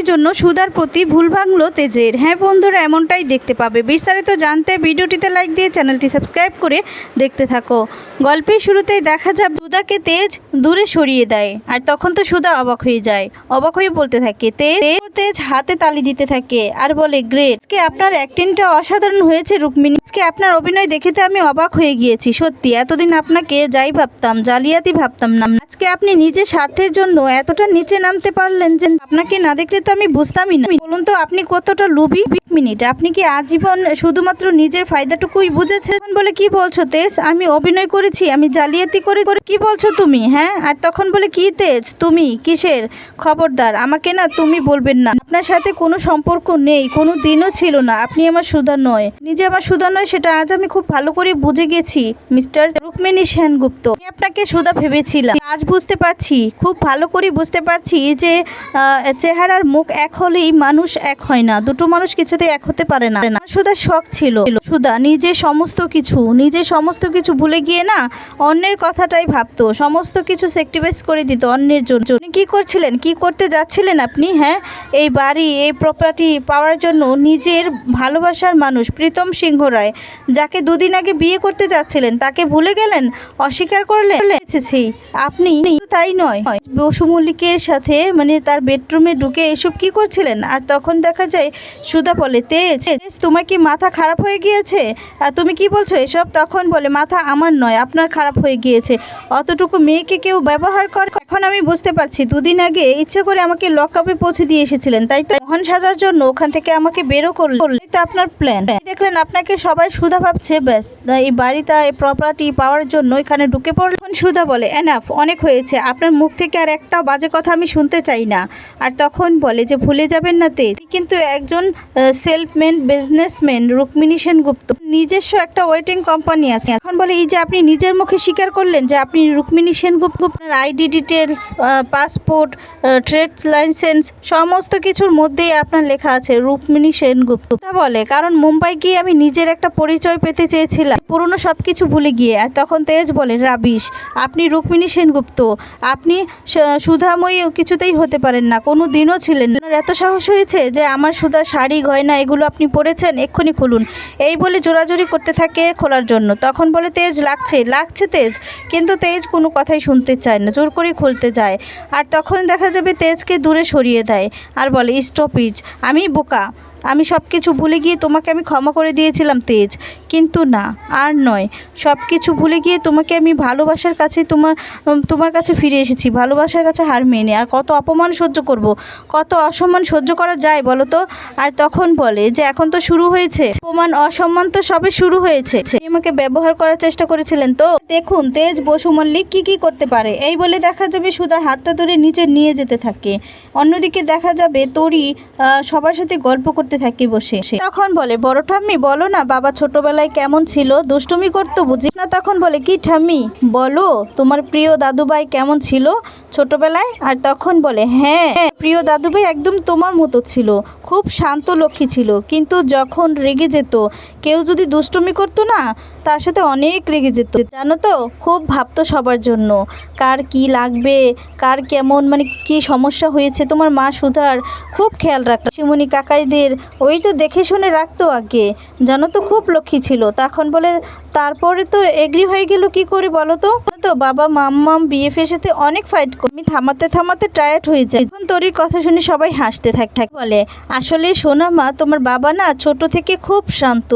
রুক্মিণীর জন্য সুদার প্রতি ভুল ভাঙলো তেজের। হ্যাঁ বন্ধুরা, এমনটাই দেখতে পাবে। বিস্তারিত জানতে ভিডিওটিতে লাইক দিয়ে চ্যানেলটি সাবস্ক্রাইব করে দেখতে থাকো। গল্পের শুরুতেই দেখা যায় সুদাকে তেজ দূরে সরিয়ে দেয়, আর তখন তো সুদা অবাক হয়ে যায়। অবাক হয়ে বলতে থাকে, তেজ তেজ হাতে তালি দিতে থাকে। আর বলে, গ্রেট, আজকে আপনার অ্যাক্টিংটা অসাধারণ হয়েছে রুক্মিণী। আপনার অভিনয় দেখে তো আমি অবাক হয়ে গিয়েছি, সত্যি। এতদিন আপনাকে যাই ভাবতাম, জালিয়াতি ভাবতাম না। আজকে আপনি নিজের স্বার্থের জন্য এতটা নিচে নামতে পারলেন যে আপনাকে না দেখলে তো আমি বুঝতামই না। বলুন তো, আপনি কতটা লোভী? মিনিট, আপনি কি আজীবন শুধুমাত্র নিজের ফায়দাটুকুই বুঝেছেন বলে কি বলছো, তেজ? আমি অভিনয় করেছি আমি জালিয়াতি করে করে কি বলছো তুমি হ্যাঁ? আর তখন বলে, কি তেজ? তুমি? কিসের? খবরদার, আমাকে না তুমি বলবেন না। আপনার সাথে কোনো সম্পর্ক নেই, কোনো দিনও ছিল না। আপনি আমার সুধা নয়। নিজে আমার সুধা নয়, সেটা আজ আমি খুব ভালো করে বুঝে গেছি, মিস্টার রুক্মিণী সেনগুপ্ত। আমি আপনাকে সুধা ভেবেছিলাম। আজ বুঝতে পারছি, খুব ভালো করে বুঝতে পারছি যে চেহারার মুখ এক হলেই মানুষ এক হয় না। দুটো মানুষ কিছুতে এক হতে পারে না। সুধা শখ ছিল। সুধা নিজে সমস্ত কিছু, নিজে সমস্ত কিছু ভুলে গিয়ে না অন্যের কথাটাই ভাবতো। সমস্ত কিছু সেক্টিভাইজ করে দিত অন্যের জন্য। কি করছিলেন? কি করতে যাচ্ছিলেন আপনি? হ্যাঁ? এই বাড়ি এই প্রপার্টি পাওয়ার জন্য নিজের ভালোবাসার মানুষ প্রীতম সিংহ রায় যাকে দুদিন আগে বিয়ে করতে যাচ্ছিলেন তাকে ভুলে গেলেন? অস্বীকার করলেন? আপনি তাই নয়। বসু মল্লিকের সাথে মানে তার বেডরুমে ঢুকে এসব কি করছিলেন? আর তখন দেখা যায় সুদা বলে তেজ, তোমার কি মাথা খারাপ হয়ে গিয়েছে? আর তুমি কি বলছো এসব? তখন বলে মাথা আমার নয়। আপনার খারাপ হয়ে গিয়েছে। অতটুকু মেয়েকে কেউ ব্যবহার করে এখন আমি বুঝতে পারছি, দুদিন আগে ইচ্ছে করে আমাকে লক আপে পৌঁছে দিয়ে এসেছিলেন, তাই তো মহান সাজার জন্য ওখান থেকে আমাকে বেরো করলেন তো আপনার প্ল্যান দেখলেন, আপনাকে সবাই সুধা ভাবছে, ব্যাস এই বাড়িটা এই প্রপার্টি পাওয়ার জন্য এখানে ঢুকে তখন সুধা বলে এনাফ অনেক হয়েছে। আপনার মুখ থেকে আর একটা বাজে কথা আমি শুনতে চাই না। আর তখন বলে যে, ভুলে যাবেন না তে। কিন্তু একজন সেলফম্যান বিজনেসম্যান রুক্মিণী সেনগুপ্ত। নিজস্ব একটা ওয়েটিং কোম্পানি আছে। এখন বলে, এই যে আপনি নিজের মুখে স্বীকার করলেন যে আপনি Rukmini Sengupta ID details passport trade licence সমস্ত কিছুর মধ্যেই আপনার লেখা আছে রুক্মিণী সেনগুপ্ত। তা বলে, কারণ মুম্বাই গিয়ে আমি নিজের একটা পরিচয় পেতে চেয়েছিলাম। পুরনো সব কিছু ভুলে গিয়ে, আর তখন তেজ বলে, রাবিশ, আপনি রুক্মিণী সেনগুপ্ত। আপনি সুধাময়ী কিছুতেই হতে পারেন না, কোনো দিনও ছিলেন আপনার এত সাহস হয়েছে যে আমার সুধা, শাড়ি, গয়না এগুলো আপনি পরেছেন, এক্ষুনি খুলুন। এই বলে জোরাজোরি করতে থাকে খোলার জন্য। তখন বলে, তেজ, লাগছে। লাগছে তেজ, কিন্তু তেজ কোনো কথাই শুনতে চায় না, জোর করে খুলতে যায়। আর তখন দেখা যাবে তেজকে দূরে সরিয়ে দেয় আর বলে, স্টপিজ আমি বোকা। আমি সব কিছু ভুলে গিয়ে তোমাকে আমি ক্ষমা করে দিয়েছিলাম তেজ। কিন্তু না, আর নয়। সব কিছু ভুলে গিয়ে তোমাকে আমি ভালোবাসার কাছে তোমার তোমার কাছে ফিরে এসেছি। ভালোবাসার কাছে হার মেনে আর কত অপমান সহ্য করব, কত অসম্মান সহ্য করা যায় বলো তো? আর তখন বলে যে, এখন তো শুরু হয়েছে। অপমান, অসম্মান তো সবে শুরু হয়েছে। আমাকে ব্যবহার করার চেষ্টা করেছিলেন তো? দেখুন, তেজ বসু মল্লিক কী কী করতে পারে? এই বলে দেখা যাবে সুধা হাতটা ধরে নিচে নিয়ে যেতে থাকে। অন্যদিকে দেখা যাবে তরি সবার সাথে গল্প করতে থাকে বসে। তখন বলে, বড় ঠাম্মি, বলো না, বাবা ছোটবেলায় কেমন ছিল? দুষ্টুমি করতো বুঝি? না, তখন বলে, কি ঠাম্মি, বলো, তোমার প্রিয় দাদুভাই কেমন ছিল ছোটবেলায়? আর তখন বলে হ্যাঁ প্রিয় দাদুভাই একদম তোমার মতো ছিল, খুব শান্ত লক্ষ্মী ছিল। কিন্তু যখন রেগে যেত, কেউ যদি দুষ্টুমি করতো না তার সাথে অনেক রেগে যেত। জানো তো, খুব ভাবতো সবার জন্য। কার কি লাগবে, কার কেমন মানে কি সমস্যা হয়েছে তোমার মা সুধার, খুব খেয়াল রাখতো। শিমুনি কাকাইদের, ওই তো দেখে শুনে রাখতো আগে। জানো তো, খুব লক্ষ্মী ছিল। তখন বলে, তারপরে তো এগ্রি হয়ে গেল কি করে বলো তো? তো, বাবা, মাম্মাম বিএফের সাথে অনেক ফাইট করে। আমি থামাতে থামাতে টায়ার্ড হয়ে যায় তখন তোরির কথা শুনে সবাই হাসতে থাকে থাকে, বলে, আসলে সোনা মা, তোমার বাবা না ছোট থেকে খুব শান্ত।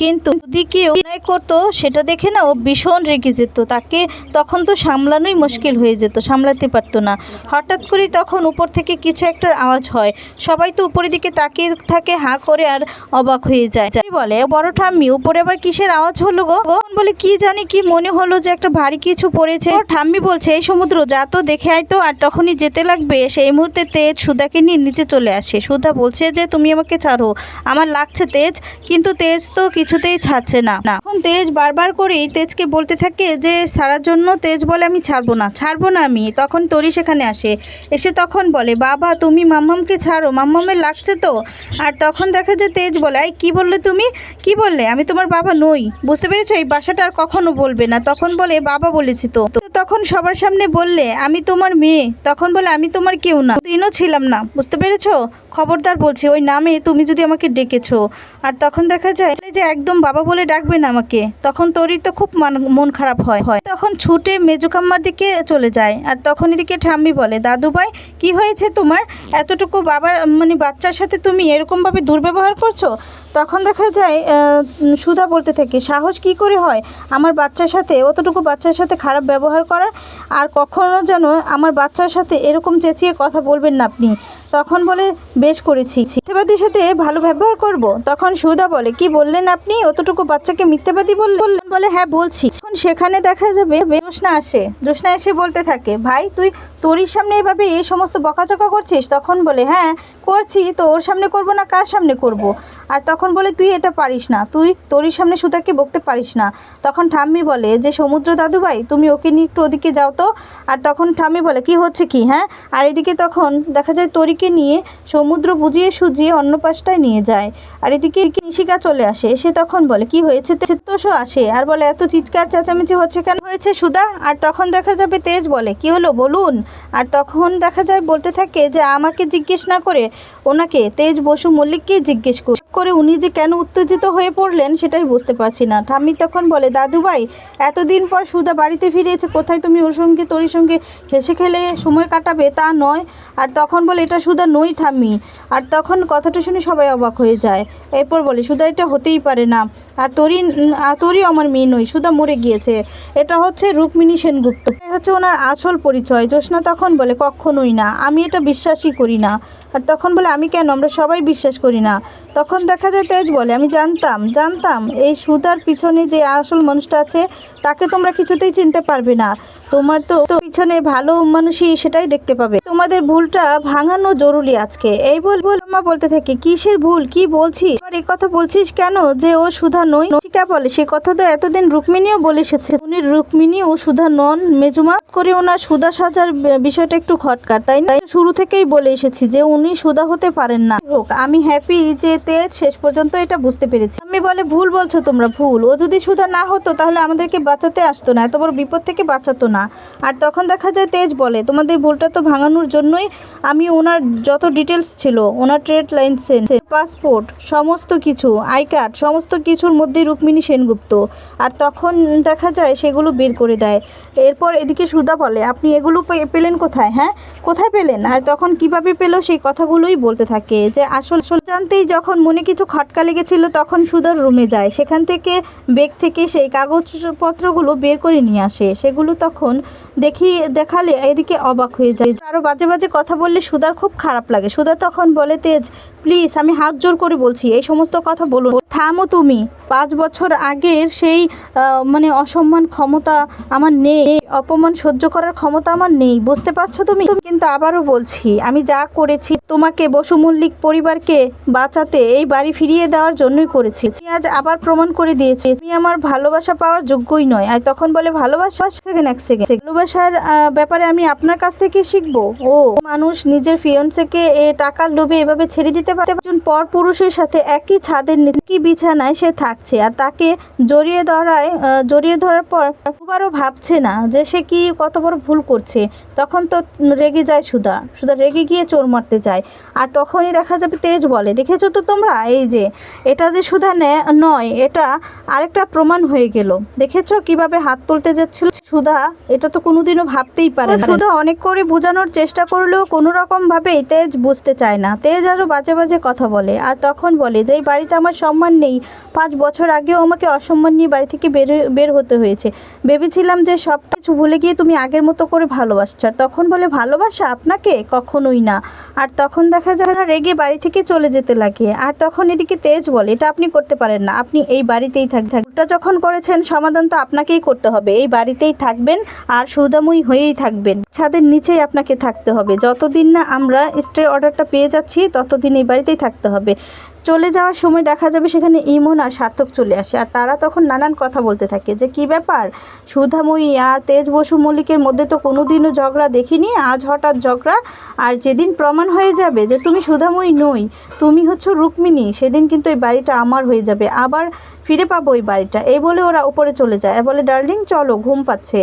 কিন্তু যদি কেউ অন্যায় করতো, সেটা দেখে না ও ভীষণ রেগে যেত। তাকে তখন তো সামলানোই মুশকিল হয়ে যেত, সামলাতে পারতো না। হঠাৎ করে তখন উপর থেকে কিছু একটা আওয়াজ হয়। সবাই তো উপরের দিকে তাকিয়ে থাকে, হাঁ করে আর অবাক হয়ে যায়। বলে বড় ঠাম্মি, উপরে আবার কিসের আওয়াজ হলো গো? বলে, কি জানি, কি মনে হলো যে একটা ভারী কিছু পড়েছে। ঠাম্মি বলছে, এই সমুদ্র যা তো দেখে আয় তো, আর তখনই যেতে লাগবে। সেই মুহূর্তে তেজ সুধাকে নিয়ে নিচে চলে আসে। সুধা বলছে যে, তুমি আমাকে ছাড়ো। আমার লাগছে তেজ, কিন্তু তেজ তো কিছুতেই ছাড়ছে না। এখন তেজ বারবার করেই তেজকে বলতে থাকে যে, সারার জন্য তেজ বলে আমি ছাড়বো না ছাড়বো না আমি। তখন তরি সেখানে আসে। এসে তখন বলে, বাবা, তুমি মাম্মামকে ছাড়ো, মাম্মামের লাগছে তো। আর তখন দেখা যায় তেজ বলে এই কি বললে তুমি? কি বললে? আমি তোমার বাবা নই। বুঝতে পেরেছ? এই বাসাটা আর কখনো বলবে না। তখন বলে, বাবা বলেছি তো। তখন সবার সামনে বললে, আমি তোমার মেয়ে। তখন বলে, আমি তোমার কেউ না। দিনও ছিলাম না, বুঝতে পেরেছ? খবরদার বলছি, ওই নামে তুমি যদি আমাকে ডেকেছো। আর তখন দেখা যায় যে একদম বাবা বলে ডাকবে না আমাকে। তখন তোরই তো খুব মান- খারাপ হয় হয়। তখন ছুটে মেজুকাম্মার দিকে চলে যায়। আর তখন এদিকে ঠাম্মি বলে, দাদু ভাই, কি হয়েছে তোমার? এতটুকু বাবা মানে বাচ্চার সাথে তুমি এরকমভাবে দুর্ব্যবহার করছ? তখন দেখা যায় সুধা বলতে থাকে, সাহস কি করে হয়? আমার বাচ্চার সাথে, অতটুকু বাচ্চার সাথে খারাপ ব্যবহার করার আর কখনও যেন আমার বাচ্চার সাথে এরকম চেঁচিয়ে কথা বলবেন না আপনি। তখন বলে, বেশ করেছি। মিথ্যাবাদীর সাথে ভালো ব্যবহার করব? তখন সুধা বলে, কি বললেন আপনি? অতটুকু বাচ্চাকে মিথ্যাবাদী বললেন? বলে হ্যাঁ বলছি। সেখানে দেখা যাবে জোসনা আসে। জোসনা এসে বলতে থাকে, ভাই, তুই তোরই সামনে এভাবে এই সমস্ত বকাচকা করছিস? তখন বলে হ্যাঁ করছি, তো ওর সামনে করব না, কার সামনে করব? আর তখন বলে, তুই এটা পারিস না, তুই তোরই সামনে সুধাকে বকতে পারিস না। তখন ঠাম্মি বলে, যে সমুদ্র দাদু ভাই, তুমি ওকে নিয়ে একটু ওদিকে যাও তো। আর তখন ঠাম্মি বলে, কি হচ্ছে কি হ্যাঁ? আর এদিকে তখন দেখা যায় তরিকে নিয়ে সমুদ্র বুঝিয়ে সুজিয়ে অন্য পাশটায় নিয়ে যায়। আর এদিকে নিশিকা চলে আসে, সে তখন বলে, কি হয়েছে? তোষও আসে। আর বলে, এত চিৎকার চেঁচামেচি হচ্ছে কেন হয়েছে সুদা আর তখন দেখা যাবে তেজ বলে। কি হলো? বলুন। আর তখন দেখা যায় বলতে থাকে যে, আমাকে জিজ্ঞেস না করে ওনাকে তেজ বসু মল্লিককেই জিজ্ঞেস কর করে উনি যে কেন উত্তেজিত হয়ে পড়লেন সেটাই বুঝতে পারছি না। ঠাম্মি তখন বলে, দাদু ভাই, এতদিন পর সুদা বাড়িতে ফিরেছে, কোথায় তুমি ওর সঙ্গে তোর সঙ্গে হেসে খেলে সময় কাটাবে? তা নয়। আর তখন বলে, এটা সুধা নই ঠাম্মি। আর তখন কথাটা শুনে সবাই অবাক হয়ে যায়। এরপর বলে, সুধা, এটা হতেই পারে না। আর তোরই তোরই আমার মেয়ে নই, সুধা মরে গিয়েছে। এটা হচ্ছে রুক্মিণী সেনগুপ্ত। হচ্ছে ওনার আসল পরিচয়। জ্যোৎস্না তখন বলে কখনোই না। আমি এটা বিশ্বাসই করি না। আর তখন বলে, আমি কেন? আমরা সবাই বিশ্বাস করি না। তখন দেখা যায় তেজ বলে, আমি জানতাম জানতাম, এই সুতার পিছনে যে আসল মানুষটা আছে, তাকে তোমরা কিছুতেই চিনতে পারবে না। তোমার তো পিছনে ভালো মানুষই সেটাই দেখতে পাবে। তোমাদের ভুলটা ভাঙানো জরুরি আজকে। এই বল বল মা বলতে থাকে, কিসের ভুল? কি বলছিস? আবার এই কথা বলছিস কেন যে ও সুধা নই নচিকা বলে, সে কথা তো এতদিন রুক্মিণীও বলে এসেছে। উনি রুক্মিণী ও সুধা নন। মেজুমা করে ওনার সুধা সাজার বিষয়টা একটু খটকার, তাই না? শুরু থেকেই বলে এসেছি যে উনি সুধা হতে পারেন না। হোক, আমি হ্যাপি যে তেজ শেষ পর্যন্ত এটা বুঝতে পেরেছি। আমি বলে, ভুল বলছো তোমরা, ভুল। ও যদি সুধা না হতো, তাহলে আমাদেরকে বাঁচাতে আসতো না। এত বড় বিপদ থেকে বাঁচাতো না। আর তখন দেখা যায় তেজ বলে, তোমাদের ভুলটা তো ভাঙানোর জন্যই আমি ওনার যত ডিটেলস ছিল, ওনার ট্রেড লাইসেন্স পাসপোর্ট সমস্ত কিছু আই কার্ড সমস্ত কিছুর মধ্যে রুক্মিণী সেনগুপ্ত। আর তখন দেখা যায় সেগুলো বের করে দেয়। এরপর এদিকে সুধা বলে, আপনি এগুলো পেলেন কোথায় হ্যাঁ? কোথায় পেলেন? আর তখন কীভাবে পেল সেই কথাগুলোই বলতে থাকে যে, আসল জানতেই যখন মনে কিছু খটকা লেগেছিল, তখন সুধার রুমে যায়। সেখান থেকে বেগ থেকে সেই কাগজপত্রগুলো বের করে নিয়ে আসে। সেগুলো তখন phone দেখি, দেখালে এদিকে অবাক হয়ে যায়। আরও বাজে বাজে কথা বললে সুধার খুব খারাপ লাগে। সুধা তখন বলে, তেজ প্লিজ আমি হাত জোর করে বলছি, এই সমস্ত কথা বলুন থামো তুমি। পাঁচ বছর আগের সেই মানে অসম্মান ক্ষমতা আমার নেই। অপমান সহ্য করার ক্ষমতা আমার নেই। বুঝতে পারছ তুমি? কিন্তু আবারও বলছি, আমি যা করেছি, তোমাকে বসু মল্লিক পরিবারকে বাঁচাতে এই বাড়ি ফিরিয়ে দেওয়ার জন্যই করেছি। আজ আবার প্রমাণ করে দিয়েছি। তুমি আমার ভালোবাসা পাওয়ার যোগ্যই নয়। আর তখন বলে, ভালোবাসা, সেকেন্ড, এক সেকেন্ড। ভালোবাসার ব্যাপারে আমি আপনার কাছ থেকে শিখব। ও মানুষ নিজের ফিয়ন্সকে এ টাকার লোভে এভাবে ছেড়ে দিতে পারে। একজন পর পুরুষের সাথে একই ছাদের একই বিছানায় সে থাকছে আর তাকে জড়িয়ে ধরায় জড়িয়ে ধরার পর দুবারও ভাবছে না যে সে কি কত বড় ভুল করছে। তখন তো রেগে যায় সুধা। সুধা রেগে গিয়ে চোর মারতে যায়। আর তখনই দেখা যাবে তেজ বলে, দেখেছ তো তোমরা? এই যে, এটা যে সুধা নয়, এটা আরেকটা প্রমাণ হয়ে গেল। দেখেছ কীভাবে হাত তুলতে যাচ্ছিল? সুধা, এটা তো কোনোদিনও ভাবতেই পারে না। সুধা অনেক করে বোঝানোর চেষ্টা করলেও কোনো রকম ভাবেই তেজ বুঝতে চায় না। তেজ আরও বাজে বাজে কথা বলে আর তখন বলে যে, এই বাড়িতে আমার সম্মান নেই। পাঁচ বছর আগেও আমাকে অসম্মান নিয়ে বাড়ি থেকে বের বের হতে হয়েছে। ভেবেছিলাম যে সব কিছু ভুলে গিয়ে তুমি আগের মতো করে ভালোবাসছো। আর তখন বলে, ভালোবাসা আপনাকে? কখনোই না। আর তখন দেখা যায় রেগে বাড়ি থেকে চলে যেতে লাগে। আর তখন এদিকে তেজ বলে, এটা আপনি করতে পারেন না। আপনি এই বাড়িতেই থাক থাক ওটা যখন করেছেন, সমাধান তো আপনাকেই করতে হবে। এই বাড়িতেই থাকবেন আর সুদাময়ী হয়েই থাকবেন। ছাদের নিচেই আপনাকে থাকতে হবে। যতদিন না আমরা স্টে অর্ডারটা পেয়ে যাচ্ছি, ততদিন এই বাড়িতেই থাকতে হবে। চলে যাওয়ার সময় দেখা যাবে সেখানে ইমন আর সার্থক চলে আসে। আর তারা তখন নানান কথা বলতে থাকে যে, কি ব্যাপার? সুধাময়ী আর তেজ বসু মল্লিকের মধ্যে তো কোনো দিনও ঝগড়া দেখিনি। আজ হঠাৎ ঝগড়া। আর যেদিন প্রমাণ হয়ে যাবে যে, তুমি সুধাময়ী নই, তুমি হচ্ছে রুক্মিণী, সেদিন কিন্তু এই বাড়িটা আমার হয়ে যাবে। আবার ফিরে পাবো ওই বাড়িটা। এই বলে ওরা উপরে চলে যায়। আর বলে, ডার্লিং, চলো, ঘুম পাচ্ছে।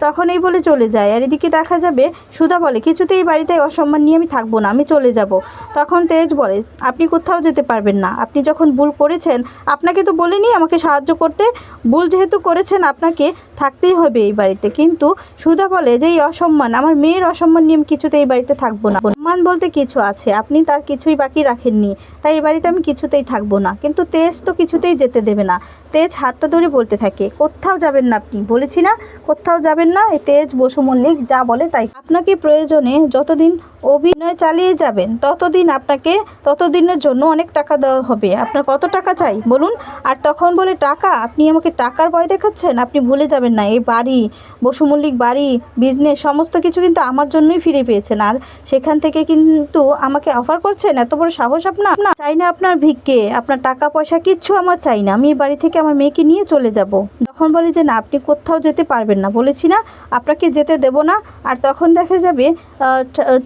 তখন এই বলে চলে যায়। আর এদিকে দেখা যাবে, সুধা বলে, কিছুতেই এই বাড়িতে অসম্মান নিয়ে আমি থাকব না, আমি চলে যাব। তখন তেজ বলে, আপনি কোথাও যেতে পারবেন না। আপনি যখন ভুল করেছেন, আপনাকে তো বলিনি আমাকে সাহায্য করতে। ভুল যেহেতু করেছেন, আপনাকে থাকতেই হবে এই বাড়িতে। কিন্তু সুধা বলে, যে এই অসম্মান, আমার মেয়ের অসম্মান নিয়ে আমি কিছুতেই এই বাড়িতে থাকব না। সম্মান বলতে কিছু আছে। আপনি তার কিছুই বাকি রাখেননি। তাই এই বাড়িতে আমি কিছুতেই থাকব না। কিন্তু তেজ তো কিছুতেই যেতে দেবে না। তেজ হাতটা ধরে বলতে থাকে, কোথাও যাবেন না আপনি? বলেছি না, কোথাও যাবেন না। এই তেজ বসু মল্লিক যা বলে তাই। আপনাকে প্রয়োজনে যতদিন অভিনয় চালিয়ে যাবেন, ততদিন আপনাকে, ততদিনের জন্য অনেক টাকা দেওয়া হবে। আপনার কত টাকা চাই বলুন? আর তখন বলে, টাকা? আপনি আমাকে টাকার ভয় দেখাচ্ছেন? আপনি ভুলে যাবেন না। এই বাড়ি বসু মল্লিক বাড়ি, বিজনেস, সমস্ত কিছু কিন্তু আমার জন্যই ফিরে পেয়েছেন। আর সেখান থেকে কিন্তু আমাকে অফার করছেন, এত বড় সাহস আপনার না চাই না আপনার ভিক্ষে আপনার টাকা পয়সা কিচ্ছু আমার চাই না, আমি বাড়ি থেকে আমার মেয়েকে নিয়ে চলে যাব। তখন বলে যে না, আপনি কোথাও যেতে পারবেন না, বলেছি না, আপনাকে যেতে দেব না, আর তখন দেখা যাবে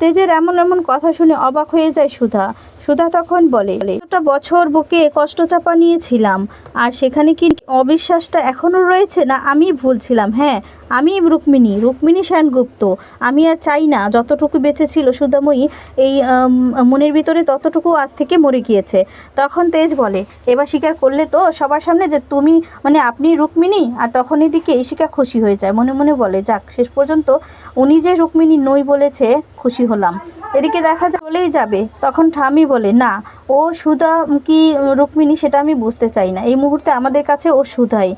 তেজের এমন এমন কথা শুনে অবাক হয়ে যায় সুধা। সুধা তখন বলে একটা বছর বুকে কষ্ট চাপা নিয়েছিলাম, আর সেখানে কি অবিশ্বাসটা এখনও রয়েছে না আমি ভুলছিলাম? হ্যাঁ আমি রুক্মিণী রুক্মিণী সেনগুপ্ত। আমি আর চাই না, যতটুকু বেঁচে ছিল এই মনের ভিতরে ততটুকু আজ থেকে মরে গিয়েছে। তখন তেজ বলে, এবার স্বীকার করলে তো সবার সামনে যে তুমি মানে আপনি রুক্মিণী? আর তখন এদিকে ইশিকা খুশি হয়ে যায়, মনে মনে বলে, যাক, শেষ পর্যন্ত উনি যে রুক্মিণী নই বলেছে, খুশি হলাম। এদিকে দেখা চলেই যাবে। তখন ঠামি বলে না ও সুধা কি রুক্মিণী সেটা আমি বুঝতে চাই না। এই মুহূর্তে আমাদের কাছে ও সুধাই।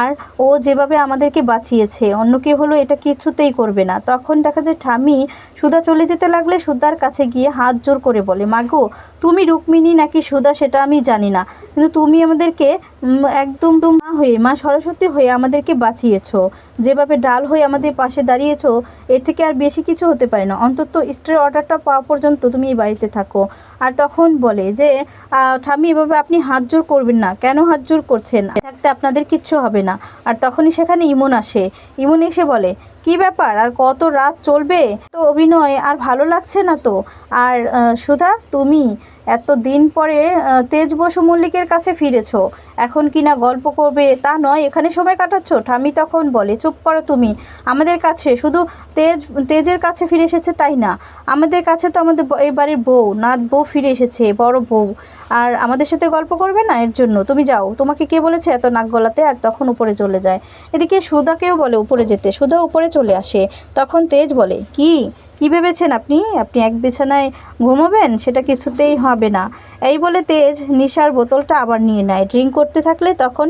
আর ও যেভাবে আমাদেরকে বাঁচিয়েছে, অন্য কেউ হলো এটা কিছুতেই করবে না। তখন দেখা যায় ঠামি সুধা চলে যেতে লাগলে সুধার কাছে গিয়ে হাত জোর করে বলে মাগো তুমি রুক্মিণী নাকি সুধা সেটা আমি জানি না। কিন্তু তুমি আমাদেরকে একদম মা হয়ে, মা সরস্বতী হয়ে আমাদেরকে বাঁচিয়েছো। যেভাবে ডাল হয়ে আমাদের পাশে দাঁড়িয়েছো, এর থেকে আর বেশি কিছু হতে পারে না। অন্তত স্ত্রীর অর্ডারটা পাওয়া পর্যন্ত তুমি এই বাড়িতে থাকো। আর তখন বলে যে ঠাম্মি, এভাবে আপনি হাত জোর করবেন না। কেন হাত জোর করছেন? থাকতে আপনাদের কিচ্ছু হবে না। আর তখনই সেখানে ইমন আসে। ইমন এসে বলে কি ব্যাপার? আর কত রাত চলবে? তো অভিনয়, আর ভালো লাগছে না তো? আর সুধা, তুমি এত দিন পরে তেজ বসু মল্লিকের কাছে ফিরেছো। এখন কি না গল্প করবে? তা নয়, এখানে সময় কাটাচ্ছ? ঠামি তখন বলে, চুপ করো তুমি। আমাদের কাছে শুধু তেজ, তেজের কাছে ফিরে এসেছে তাই না? আমাদের কাছে তো আমাদের বাড়ির বউ, নাত বউ ফিরে এসেছে, বড় বউ। আর আমাদের সাথে গল্প করবে না এর জন্য? তুমি যাও। তোমাকে কে বলেছে এত নাক গলাতে? আর তখন উপরে চলে যায়। এদিকে সুধাকেও বলে, উপরে যেতে। সুধা উপরে চলে আসে। তখন তেজ বলে, কি? কী ভেবেছেন আপনি? আপনি এক বিছানায় ঘুমাবেন? সেটা কিছুতেই হবে না। এই বলে তেজ নিশার বোতলটা আবার নিয়ে নেয়। ড্রিঙ্ক করতে থাকলে তখন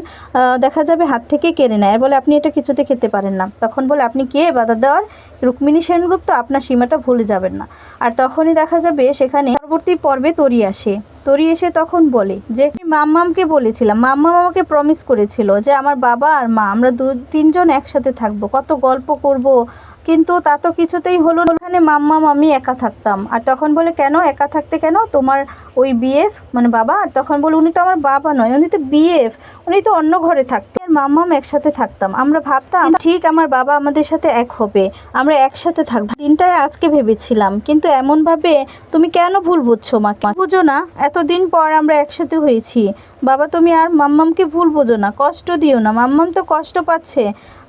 দেখা যাবে হাত থেকে কেড়ে নেয়। বলে, আপনি এটা কিছুতে খেতে পারেন না। তখন বলে, আপনি কে? বাধা দেওয়ার? রুক্মিণী সেনগুপ্ত আপনার সীমাটা ভুলে যাবেন না। আর তখনই দেখা যাবে সেখানে পরবর্তী পর্বে তরি আসে। তরি এসে তখন বলে যে মাম্মামকে বলেছিলাম, মাম্মাম আমাকে প্রমিস করেছিল যে, আমার বাবা আর মা, আমরা দু, তিনজন একসাথে থাকব, কত গল্প করব। কিন্তু তা তো কিছুতেই হলো ওখানে মাম্মাম, আমি একা থাকতাম। আর তখন বলে, কেন? একা থাকতে কেন? তোমার ওই বিএফ মানে বাবা? আর তখন বলে, উনি তো আমার বাবা নয়, উনি তো বিএফ উনি তো অন্য ঘরে থাকতেন। মাম্মাম একসাথে থাকতাম। আমরা ভাবতাম, ঠিক, আমার বাবা আমাদের সাথে এক হবে। আমরা একসাথে থাকব। দিনটাই আজকে ভেবেছিলাম, কিন্তু এমনভাবে তুমি কেন ভুল বুঝছ মাকে বুঝো না, এতদিন পর আমরা একসাথে হয়েছি। বাবা, তুমি আর মাম্মামকে ভুল বোঝো না, কষ্ট দিও না। মাম্মাম তো কষ্ট পাচ্ছে।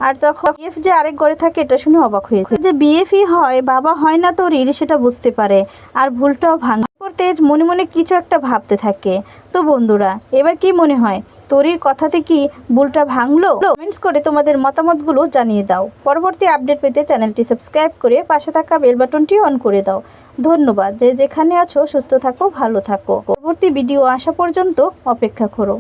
আর তখন বিএফ যে আরেক ঘরে থাকে, এটা শুনে অবাক হয়েছে যে বিএফই হয়, বাবা হয় না তো তোর সেটা বুঝতে পারে। আর ভুলটাও ভাঙে। তেজ মনে মনে কিছু একটা ভাবতে থাকে। তো বন্ধুরা, এবার কি মনে হয়? তোরির কথাতে কি ভুলটা ভাঙলো? কমেন্টস করে তোমাদের মতামতগুলো জানিয়ে দাও। পরবর্তী আপডেট পেতে চ্যানেলটি সাবস্ক্রাইব করে পাশে থাকা বেল বাটনটি অন করে দাও। ধন্যবাদ। যে যেখানে আছো, সুস্থ থাকো, ভালো থাকো। পরবর্তী ভিডিও আসা পর্যন্ত অপেক্ষা করো।